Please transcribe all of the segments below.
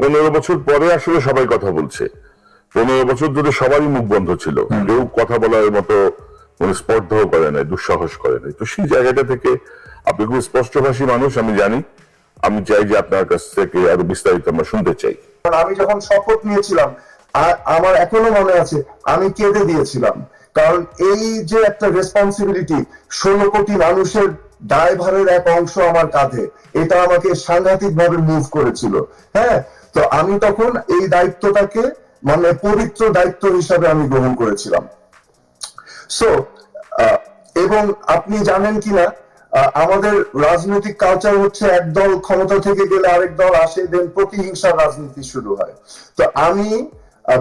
পনেরো বছর পরে আসলে সবাই কথা বলছে। পনেরো বছর ধরে সবারই মুখ বন্ধ ছিল। কেউ কথা বলার মতো মানে স্পর্ধাও করে নাই দুঃসাহস করে নাই। তো সেই জায়গাটা থেকে আপনি খুব স্পষ্টভাষী মানুষ আমি জানি। আমি চাই যে আপনার কাছ থেকে আরও বিস্তারিত আমরা শুনতে চাই। আমি যখন শপথ নিয়েছিলাম আমার এখনও মনে আছে আমি কেঁদে দিয়েছিলাম। কারণ এই যে একটা রেসপন্সিবিলিটি ষোলো কোটি মানুষের দায়ভারের এক অংশ আমার কাঁধে এটা আমাকে সাংঘাতিক ভাবে মুভ করেছিল। হ্যাঁ? তো আমি তখন এই দায়িত্বটাকে মানে পবিত্র দায়িত্ব হিসাবে আমি গ্রহণ করেছিলাম। সো এবং আপনি জানেন কিনা আমাদের রাজনৈতিক কালচার হচ্ছে এক দল ক্ষমতা থেকে গেলে আরেক দল আসে দেন প্রতিহিংসার রাজনীতি শুরু হয়। তো আমি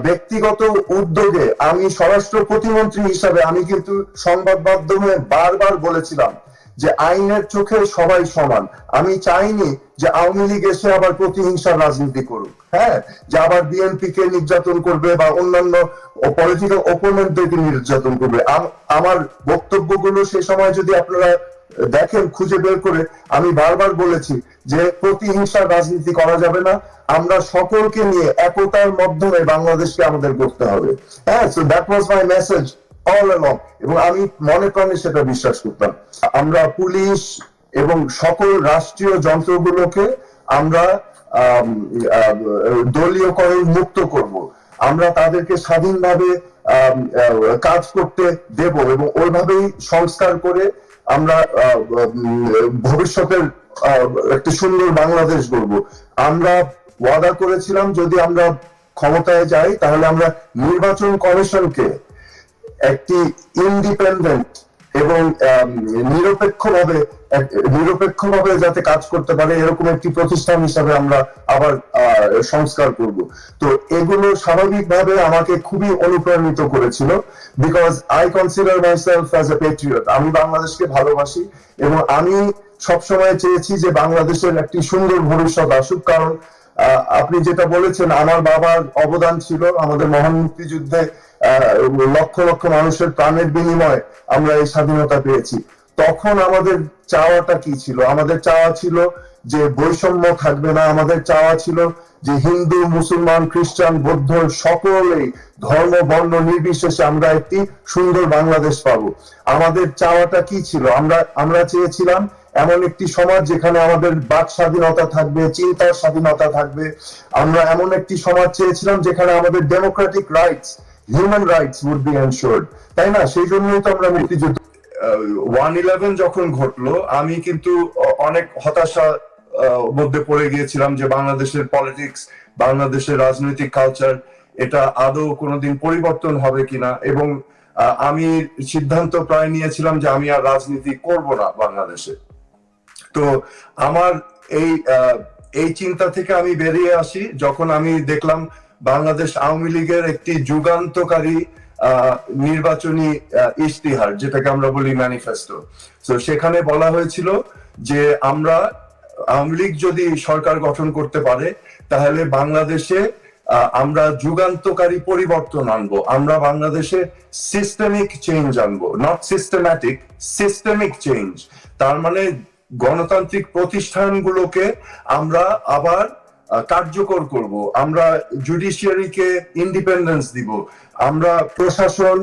ব্যক্তিগত উদ্যোগে আমি স্বরাষ্ট্র প্রতিমন্ত্রী হিসাবে আমি কিন্তু সংবাদ মাধ্যমে বারবার বলেছিলাম যে আইনের চোখে সবাই সমান। আমি চাইনি যে আওয়ামী লীগ এসে আবার প্রতিহিংসার রাজনীতি করুক। হ্যাঁ? যে আবার বিএনপি কে নির্যাতন করবে বা অন্যান্য পলিটিক্যাল ওপোনেন্টদেরকে নির্যাতন করবে। আম- আমার বক্তব্যগুলো সে সময় যদি আপনারা দেখেন, খুঁজে বের করে, আমি বারবার বলেছি যে প্রতিহিংসার রাজনীতি করা যাবে না। আমরা সকলকে নিয়ে একতার মাধ্যমে বাংলাদেশকে আমাদের করতে হবে। হ্যাঁ? So that was my message all along এবং আমি মনে প্রাণে সেটা বিশ্বাস করতাম। আমরা পুলিশ এবং সকল রাষ্ট্রীয় যন্ত্রগুলোকে আমরা আম, আম, দলীয়করণ মুক্ত করব। আমরা তাদেরকে স্বাধীনভাবে কাজ করতে দেব এবং ওইভাবেই সংস্কার করে আমরা ভবিষ্যতের একটি সুন্দর বাংলাদেশ গড়ব। আমরা ওয়াদা করেছিলাম যদি আমরা ক্ষমতায় যাই তাহলে আমরা নির্বাচন কমিশনকে একটি ইন্ডিপেন্ডেন্ট এবং নিরপেক্ষভাবে নিরপেক্ষভাবে যাতে কাজ করতে পারে এরকম একটি প্রতিষ্ঠান হিসাবে আমরা আবার সংস্কার করব। তো এগুলো স্বাভাবিকভাবে আমাকে খুবই অনুপ্রাণিত করেছিল because I consider myself as a patriot আমি বাংলাদেশকে ভালোবাসি এবং আমি সবসময় চেয়েছি যে বাংলাদেশের একটি সুন্দর ভবিষ্যৎ আসুক। কারণ আপনি যেটা বলেছেন আমার বাবার অবদান ছিল আমাদের মহান মুক্তিযুদ্ধে আহ, লক্ষ লক্ষ মানুষের প্রাণের বিনিময়ে আমরা এই স্বাধীনতা পেয়েছি। তখন আমাদের চাওয়াটা কি ছিল? আমাদের চাওয়া ছিল যে বৈষম্য থাকবে না। আমাদের চাওয়া ছিল যে হিন্দু, মুসলমান, খ্রিস্টান, বৌদ্ধ সকলেই ধর্ম, বর্ণ নির্বিশেষে আমরা একটি সুন্দর বাংলাদেশ পাবো। আমাদের চাওয়াটা কি ছিল? আমরা আমরা চেয়েছিলাম এমন একটি সমাজ যেখানে আমাদের বাক স্বাধীনতা থাকবে, চিন্তার স্বাধীনতা থাকবে। আমরা এমন একটি সমাজ চেয়েছিলাম যেখানে আমাদের democratic rights human rights would be ensured তাই না? সেই জন্যই তো আমরা মুক্তিযুদ্ধ ওয়ান ইলেভেন যখন ঘটলো, আমি কিন্তু অনেক হতাশা মধ্যে পড়ে গিয়েছিলাম যে বাংলাদেশের পলিটিক্স বাংলাদেশের রাজনৈতিক কালচার এটা আদৌ কোনোদিন পরিবর্তন হবে কিনা? এবং আমি সিদ্ধান্ত প্রায় নিয়েছিলাম যে আমি আর রাজনীতি করব না বাংলাদেশে। তো আমার এই এই চিন্তা থেকে আমি বেরিয়ে আসি। যখন আমি দেখলাম বাংলাদেশ আওয়ামী লীগের একটি যুগান্তকারী নির্বাচনী ইশতিহার, যেটাকে আমরা বলি ম্যানিফেস্টো তো সেখানে বলা হয়েছিল যে আমরা আওয়ামী লীগ যদি সরকার গঠন করতে পারে, তাহলে বাংলাদেশে আমরা যুগান্তকারী পরিবর্তন আনব। আমরা বাংলাদেশে সিস্টেমিক চেঞ্জ আনব। নট সিস্টেম্যাটিক সিস্টেমিক চেঞ্জ তার মানে গণতান্ত্রিক প্রতিষ্ঠানগুলোকে আমরা আবার কার্যকর করব। আমরা জুডিশিয়ারিকে ইন্ডিপেন্ডেন্স দিব। আমরা প্রশাসন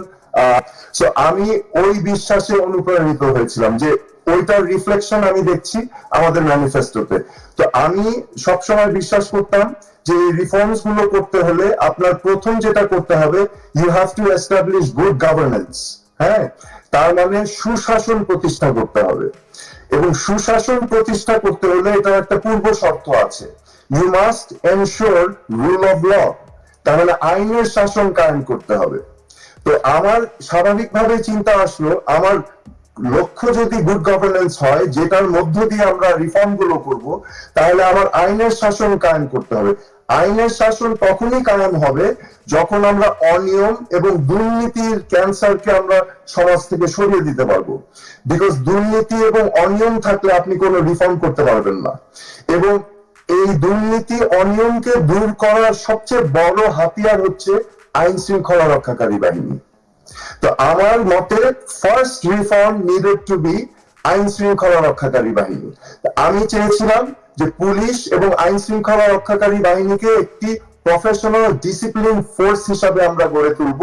আমি ওই বিশ্বাসে অনুপ্রাণিত হয়েছিলাম যে ওইটার রিফ্লেকশন আমি দেখছি আমাদের ম্যানিফেস্টোতে তো আমি সবসময় বিশ্বাস করতাম যে এই রিফর্মসগুলো করতে হলে আপনার প্রথম যেটা করতে হবে you have to establish good governance হ্যাঁ? তার মানে সুশাসন প্রতিষ্ঠা করতে হবে। এবং সুশাসন প্রতিষ্ঠা করতে হলে এটার একটা পূর্ব শর্ত আছে। You must ensure rule of law তার মানে আইনের শাসন কায়েম করতে হবে। তো আমার স্বাভাবিকভাবে চিন্তা আসলো, আমার লক্ষ্য যদি গুড গভর্নেন্স হয়, যেটার মধ্য দিয়ে আমরা রিফর্মগুলো করব, তাহলে আমার আইনের শাসন কায়েম করতে হবে। আইনের শাসন তখনই কায়েম হবে যখন আমরা অনিয়ম এবং দুর্নীতির ক্যান্সারকে আমরা সমাজ থেকে সরিয়ে দিতে পারব। বিকজ দুর্নীতি এবং অনিয়ম থাকলে আপনি কোনো রিফর্ম করতে পারবেন না। এবং এই দুর্নীতি অনিয়মকে দূর করার সবচেয়ে বড় হাতিয়ার হচ্ছে আইন শৃঙ্খলা রক্ষাকারী বাহিনী। তো আমার মতে first reform needed to be আইন শৃঙ্খলা রক্ষাকারী বাহিনী। আমি চেয়েছিলাম যে পুলিশ এবং আইন শৃঙ্খলা রক্ষাকারী বাহিনীকে একটি প্রফেশনাল ডিসিপ্লিন ফোর্স হিসাবে আমরা গড়ে তুলব,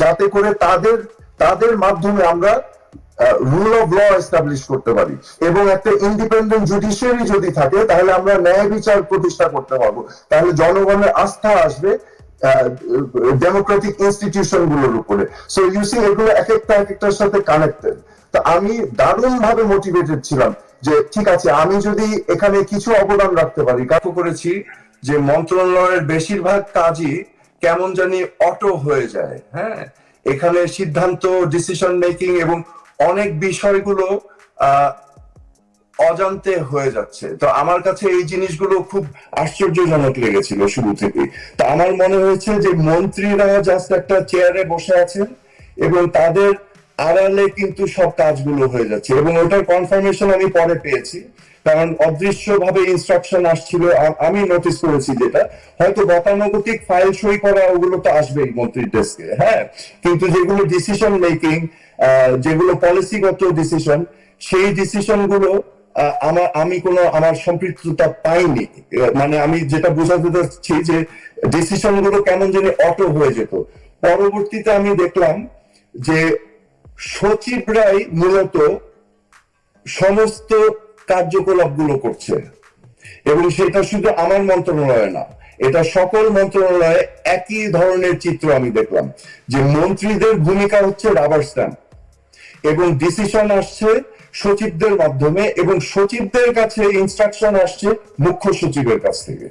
যাতে করে তাদের তাদের মাধ্যমে আমরা রুল অফ ল এস্টাবলিশ করতে পারি। এবং একটা ইন্ডিপেন্ডেন্ট জুডিশিয়ারি যদি থাকে, তাহলে আমরা ন্যায় বিচার প্রতিষ্ঠা করতে পারব। তাহলে জনগণের আস্থা আসবে ডেমোক্রেটিক ইনস্টিটিউশনগুলোর উপরে। সো ইউ সি এগুলো এক একটা, এক একটার সাথে কানেক্টেড তো আমি দারুণ ভাবে মোটিভেটেড ছিলাম যে, ঠিক আছে, আমি যদি এখানে কিছু অবদান রাখতে পারি লক্ষ্য করেছি যে, মন্ত্রণালয়ের বেশিরভাগ কাজই কেমন জানি অটো হয়ে যায় হ্যাঁ? এখানে সিদ্ধান্ত ডিসিশন মেকিং এবং অনেক বিষয়গুলো অজান্তে হয়ে যাচ্ছে। তো আমার কাছে এই জিনিসগুলো খুব আশ্চর্যজনক লেগেছিল শুরু থেকে তা আমার মনে হয়েছে যে মন্ত্রীরা জাস্ট একটা চেয়ারে বসে আছেন এবং তাদের আড়ালে কিন্তু সব কাজগুলো হয়ে যাচ্ছে এবং ওটার কনফার্মেশন আমি পরে পেয়েছি। কারণ অদৃশ্য ভাবে ইনস্ট্রাকশন আসছিল আমি নোটিস করেছি যেটা। হয়তো গতানুগতিক ফাইল সই করা, ওগুলো তো আসবেই মন্ত্রীর ডেস্কে হ্যাঁ? কিন্তু যেগুলো ডিসিশন মেকিং যেগুলো পলিসিগত ডিসিশন সেই ডিসিশনগুলো আমার আমি কোনো, আমার সম্পৃক্ততা পাইনি। মানে আমি যেটা বোঝাতে চাচ্ছি যে ডিসিশনগুলো কেমন জানি অটো হয়ে যেত। পরবর্তীতে আমি দেখলাম যে সচিবরাই মূলত সমস্ত কার্যকলাপগুলো করছে। এবং সেটা শুধু আমার মন্ত্রণালয়ে না, এটা সকল মন্ত্রণালয়ে একই ধরনের চিত্র আমি দেখলাম, যে মন্ত্রীদের ভূমিকা হচ্ছে রাবার স্ট্যাম্প এবং ডিসিশন আসছে সচিবদের মাধ্যমে, এবং সচিবদের কাছে ইনস্ট্রাকশন আসছে মুখ্য সচিবের কাছ থেকে।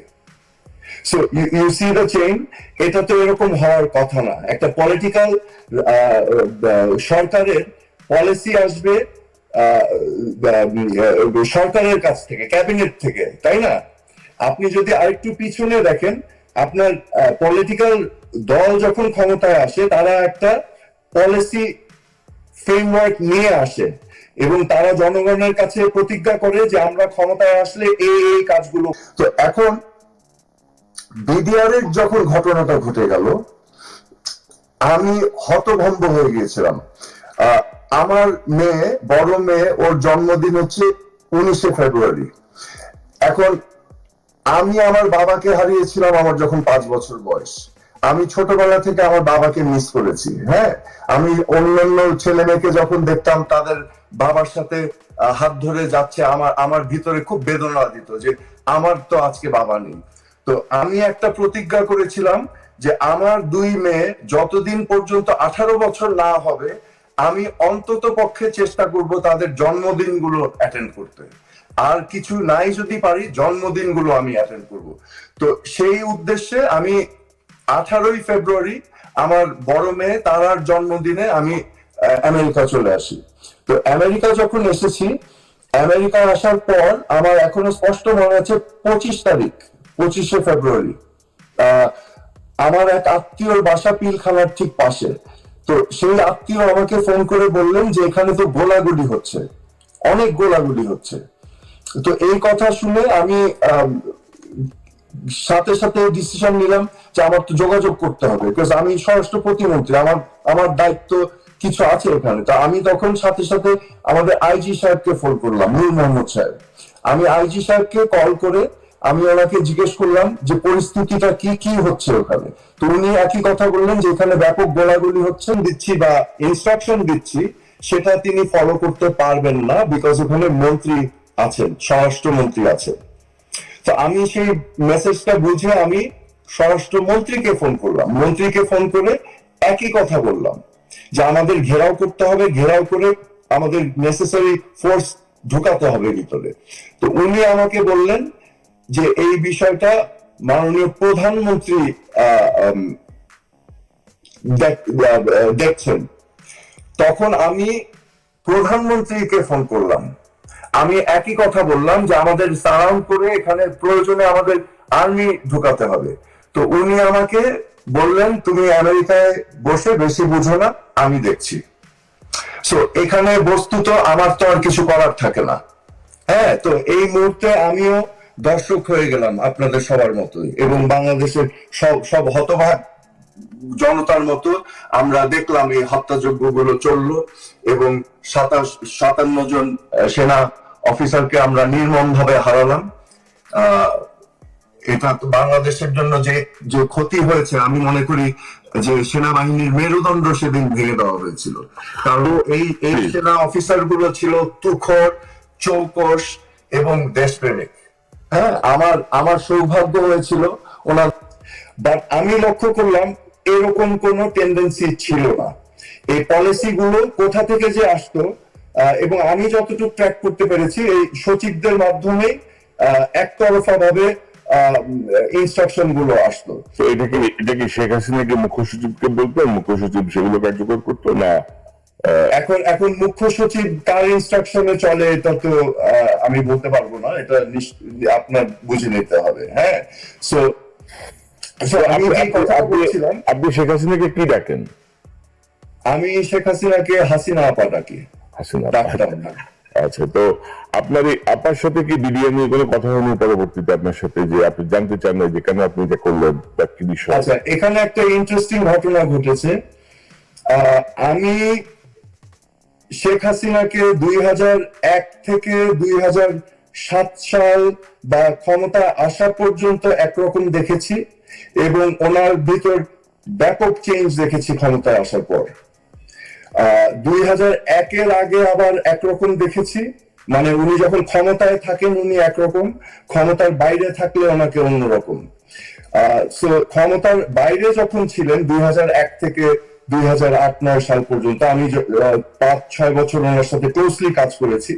So you see the chain এটা তো এরকম হওয়ার কথা না। একটা পলিটিক্যাল সরকারের পলিসি আসবে সরকারের কাছ থেকে, ক্যাবিনেট থেকে, তাই না? আপনি যদি আরেকটু পিছনে দেখেন, আপনার পলিটিক্যাল দল যখন ক্ষমতায় আসে, তারা একটা পলিসি ফ্রেমওয়ার্ক নিয়ে আসে এবং তারা জনগণের কাছে প্রতিজ্ঞা করে যে আমরা ক্ষমতায় আসলে এই এই কাজগুলো। তো এখন বিডিআর এর যখন ঘটনাটা ঘটে গেল, আমি হতভম্ব হয়ে গিয়েছিলাম। আমার মেয়ে, বড় মেয়ে, ওর জন্মদিন হচ্ছে উনিশে ফেব্রুয়ারি। এখন আমি আমার বাবাকে হারিয়েছিলাম আমার যখন পাঁচ বছর বয়স। আমি ছোটবেলা থেকে আমার বাবাকে মিস করেছি হ্যাঁ? আমি অন্যান্য ছেলে মেয়েকে যখন দেখতাম, তাদের বাবার সাথে হাত ধরে যাচ্ছে, আমার আমার ভিতরে খুব বেদনা দিত যে আমার তো আজকে বাবা নেই। তো আমি একটা প্রতিজ্ঞা করেছিলাম যে আমার দুই মেয়ে যতদিন পর্যন্ত আঠারো বছর না হবে আমি অন্তত পক্ষে চেষ্টা করব তাদের জন্মদিনগুলো অ্যাটেন্ড করতে। আর কিছু নাই যদি পারি, জন্মদিনগুলো আমি অ্যাটেন্ড করব। তো সেই উদ্দেশ্যে আমি আঠারোই ফেব্রুয়ারি আমার বড় মেয়ে তারার জন্মদিনে আমি আমেরিকা চলে আসি। তো আমেরিকা যখন এসেছি, আমেরিকা আসার পর আমার এখনও স্পষ্ট মনে আছে পঁচিশ তারিখ, পঁচিশে ফেব্রুয়ারি। আমার এক আত্মীয়র বাসা পিলখানার ঠিক পাশে। তো সেই আত্মীয় আমাকে ফোন করে বললেন যে, এখানে তো গোলাগুলি হচ্ছে। অনেক গোলাগুলি হচ্ছে। তো এই কথা শুনে আমি সাথে সাথে ডিসিশন নিলাম যে আমার তো যোগাযোগ করতে হবে। বিকজ আমি স্বরাষ্ট্র প্রতিমন্ত্রী, আমার আমার দায়িত্ব কিছু আছে এখানে। তো আমি তখন সাথে সাথে আমাদের আইজি সাহেবকে ফোন করলাম নূর মোহাম্মদ সাহেব। আমি আইজি সাহেবকে কল করে আমি ওনাকে জিজ্ঞেস করলাম যে পরিস্থিতিটা কি কি হচ্ছে ওখানে? তো উনি একই কথা বললেন যে এখানে ব্যাপক গোলাগুলি হচ্ছে, দিচ্ছি বা ইনস্ট্রাকশন দিচ্ছি, সেটা তিনি ফলো করতে পারবেন না বিকজ ওখানে মন্ত্রী আছেন, স্বরাষ্ট্রমন্ত্রী আছেন। তো আমি সেই মেসেজটা বুঝে আমি স্বরাষ্ট্রমন্ত্রীকে ফোন করলাম। মন্ত্রীকে ফোন করে একই কথা বললাম, যে আমাদের ঘেরাও করতে হবে, ঘেরাও করে আমাদের নেসেসারি ফোর্স ঢুকাতে হবে ভিতরে। তো উনি আমাকে বললেন যে এই বিষয়টা মাননীয় প্রধানমন্ত্রী দেখছেন। তখন আমি প্রধানমন্ত্রীকে ফোন করলাম। আমি একই কথা বললাম যে আমাদের সারাউন্ড করে এখানে প্রয়োজনে আমাদের আর্মি ঢুকাতে হবে। তো উনি আমাকে বললেন, তুমি আমেরিকায় বসে বেশি বুঝো না, আমি দেখছি। সো এখানে বস্তুত আমার তো আর কিছু করার থাকে না। হ্যাঁ তো এই মুহূর্তে আমিও দর্শক হয়ে গেলাম আপনাদের সবার মতোই এবং বাংলাদেশের সব সব হতভাগ জনতার মতো আমরা দেখলাম এই হত্যাযজ্ঞগুলো চলল এবং সাতাশ সাতান্ন জন সেনা অফিসারকে আমরা নির্মম ভাবে হারালাম। আহ, এটা তো বাংলাদেশের জন্য যে যে ক্ষতি হয়েছে আমি মনে করি যে সেনাবাহিনীর মেরুদণ্ড সেদিন ভেঙে দেওয়া হয়েছিল। কারণ এই এই সেনা অফিসারগুলো ছিল তুখর চৌকস এবং দেশপ্রেমিক। হ্যাঁ আমার আমার সৌভাগ্য হয়েছিল ওনার বাট আমি লক্ষ্য করলাম এরকম কোনো টেন্ডেন্সি ছিল না। এই পলিসি গুলো কোথা থেকে যে আসতো এবং আমি যতটুকু ট্র্যাক করতে পেরেছি, এই সচিবদের মাধ্যমে একতরফা ভাবে ইনস্ট্রাকশনগুলো আসতো। তো এটা কি এটা কি শেখ হাসিনাকে মুখ্য সচিবকে বলতো? মুখ্য সচিব সেগুলো কার্যকর করতো না এখন এখন মুখ্য সচিব কার ইনস্ট্রাকশনে চলে এটা তো আমি বলতে পারব না এটা আপনার বুঝে নিতে হবে হ্যাঁ? সো আমি কথা বলছিলাম? আপনি শেখ হাসিনাকে কি ডাকেন? আমি শেখ হাসিনাকে হাসিনা আপা ডাকি। হাসিনা আচ্ছা তো আপনার এই আপার সাথে কি বিডিএ নিয়ে কোনো কথা হয়নি পরবর্তীতে আপনার সাথে যে আপনি জানতে চান না যে কেন আপনি এটা করলেন বা কি বিষয়? আচ্ছা এখানে একটা ইন্টারেস্টিং ঘটনা ঘটেছে। আহ, আমি শেখ হাসিনাকে দুই হাজার এক থেকে দুই হাজার সাত সাল বা ক্ষমতা আসা পর্যন্ত একরকম দেখেছি এবং ওনার ভিতর ব্যাপক চেঞ্জ দেখেছি ক্ষমতায় আসার পর। দুই হাজার একের আগে আবার একরকম দেখেছি মানে উনি যখন ক্ষমতায় থাকেন উনি একরকম, ক্ষমতার বাইরে থাকলে ওনাকে অন্যরকম। ক্ষমতার বাইরে যখন ছিলেন দুই থেকে দুই হাজার আট, নয় সাল পর্যন্ত আমি পাঁচ, ছয় বছর ওনার সাথে ক্লোজলি কাজ করেছি।